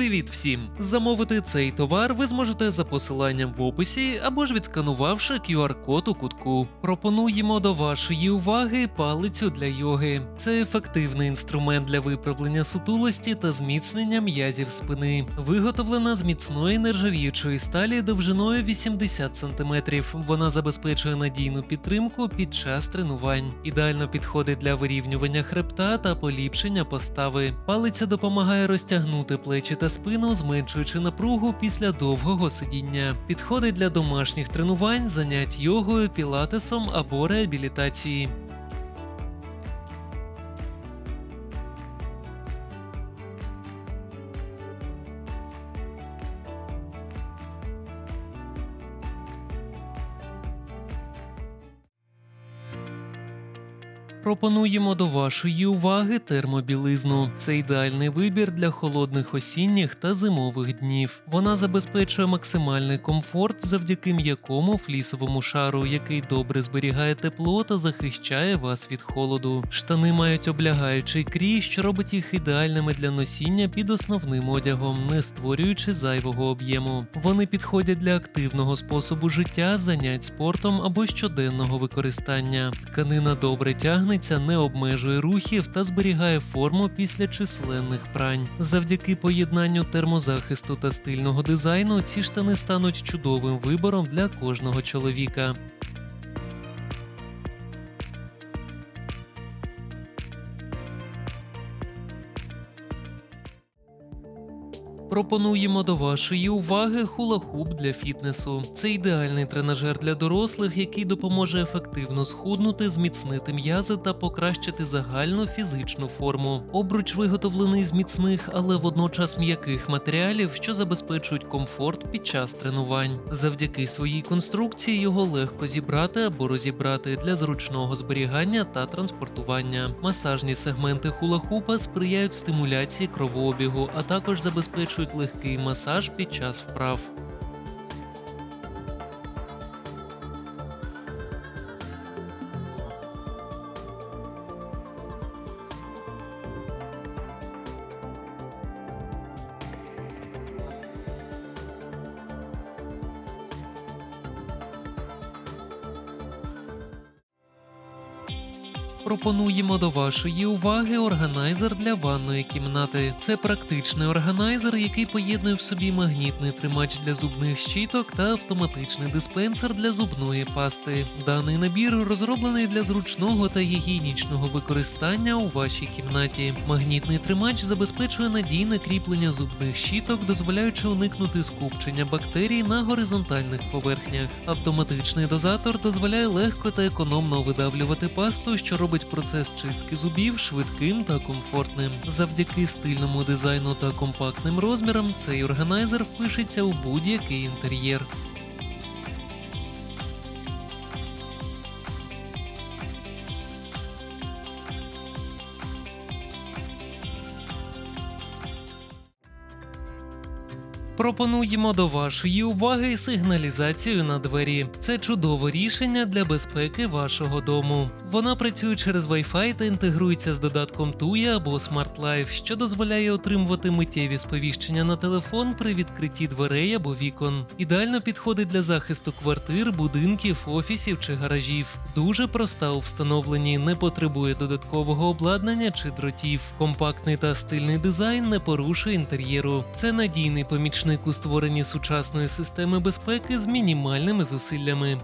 Привіт всім! Замовити цей товар ви зможете за посиланням в описі або ж відсканувавши QR-код у кутку. Пропонуємо до вашої уваги палицю для йоги. Це ефективний інструмент для виправлення сутулості та зміцнення м'язів спини. Виготовлена з міцної нержавіючої сталі довжиною 80 см. Вона забезпечує надійну підтримку під час тренувань. Ідеально підходить для вирівнювання хребта та поліпшення постави. Палиця допомагає розтягнути плечі та спину, зменшуючи напругу після довгого сидіння. Підходить для домашніх тренувань, занять йогою, пілатесом або реабілітації. Пропонуємо до вашої уваги термобілизну. Це ідеальний вибір для холодних осінніх та зимових днів. Вона забезпечує максимальний комфорт завдяки м'якому флісовому шару, який добре зберігає тепло та захищає вас від холоду. Штани мають облягаючий крій, що робить їх ідеальними для носіння під основним одягом, не створюючи зайвого об'єму. Вони підходять для активного способу життя, занять спортом або щоденного використання. Тканина добре тягнеться, не обмежує рухів та зберігає форму після численних прань. Завдяки поєднанню термозахисту та стильного дизайну ці штани стануть чудовим вибором для кожного чоловіка. Пропонуємо до вашої уваги хула-хуп для фітнесу. Це ідеальний тренажер для дорослих, який допоможе ефективно схуднути, зміцнити м'язи та покращити загальну фізичну форму. Обруч виготовлений з міцних, але водночас м'яких матеріалів, що забезпечують комфорт під час тренувань. Завдяки своїй конструкції його легко зібрати або розібрати для зручного зберігання та транспортування. Масажні сегменти хула-хупа сприяють стимуляції кровообігу, а також забезпечують легкий масаж під час вправ. Пропонуємо до вашої уваги органайзер для ванної кімнати. Це практичний органайзер, який поєднує в собі магнітний тримач для зубних щіток та автоматичний диспенсер для зубної пасти. Даний набір розроблений для зручного та гігієнічного використання у вашій кімнаті. Магнітний тримач забезпечує надійне кріплення зубних щіток, дозволяючи уникнути скупчення бактерій на горизонтальних поверхнях. Автоматичний дозатор дозволяє легко та економно видавлювати пасту, що робить процес чистки зубів швидким та комфортним. Завдяки стильному дизайну та компактним розмірам цей органайзер впишеться у будь-який інтер'єр. Пропонуємо до вашої уваги сигналізацію на двері. Це чудове рішення для безпеки вашого дому. Вона працює через Wi-Fi та інтегрується з додатком Tuya або Smart Life, що дозволяє отримувати миттєві сповіщення на телефон при відкритті дверей або вікон. Ідеально підходить для захисту квартир, будинків, офісів чи гаражів. Дуже проста у встановленні, не потребує додаткового обладнання чи дротів. Компактний та стильний дизайн не порушує інтер'єру. Це надійний помічник у створенні сучасної системи безпеки з мінімальними зусиллями.